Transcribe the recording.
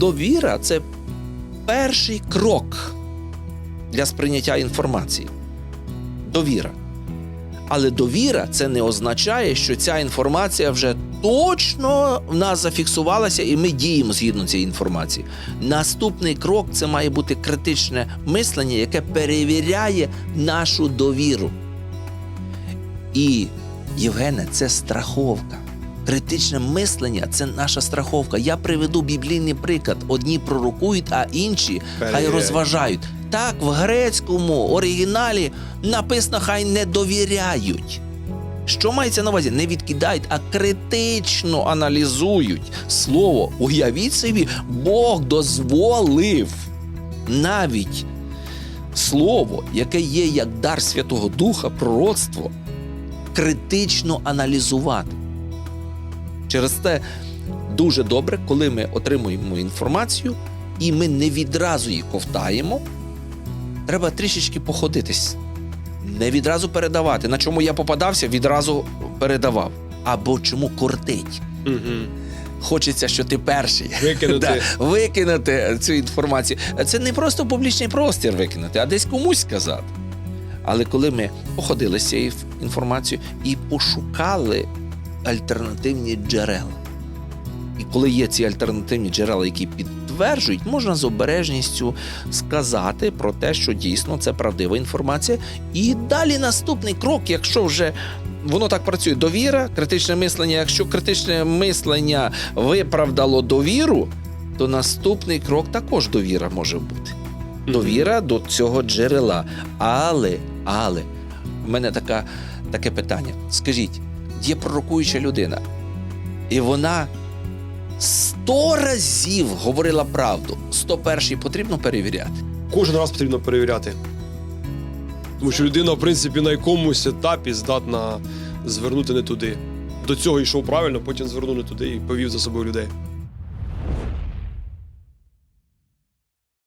Довіра це перший крок для сприйняття інформації. Довіра. Але довіра це не означає, що ця інформація вже точно в нас зафіксувалася, і ми діємо згідно цієї інформації. Наступний крок це має бути критичне мислення, яке перевіряє нашу довіру. І Євгене, це страховка. Критичне мислення це наша страховка. Я приведу біблійний приклад. Одні пророкують, а інші хай розважають. Так, в грецькому оригіналі написано хай не довіряють. Що мається на увазі? Не відкидають, а критично аналізують слово. Уявіть собі, Бог дозволив навіть слово, яке є як дар Святого Духа, пророцтво, критично аналізувати. Через те дуже добре, коли ми отримуємо інформацію і ми не відразу її ковтаємо, треба трішечки походитись. Не відразу передавати. На чому я попадався, відразу передавав. Або чому кортить. Угу. Хочеться, що ти перший. Викинути. Да, викинути цю інформацію. Це не просто публічний простір викинути, а десь комусь сказати. Але коли ми походили з цією інформацією і пошукали альтернативні джерела. І коли є ці альтернативні джерела, які підтверджують, можна з обережністю сказати про те, що дійсно це правдива інформація. І далі наступний крок, якщо вже воно так працює, довіра, критичне мислення. Якщо критичне мислення виправдало довіру, то наступний крок також довіра може бути. Довіра до цього джерела. Але, але, в мене така, таке питання. Скажіть, є пророкуюча людина, і вона сто разів говорила правду. 101 потрібно перевіряти. Кожен раз потрібно перевіряти. Тому що людина, в принципі, на якомусь етапі здатна звернути не туди. До цього йшов правильно, потім звернув не туди і повів за собою людей.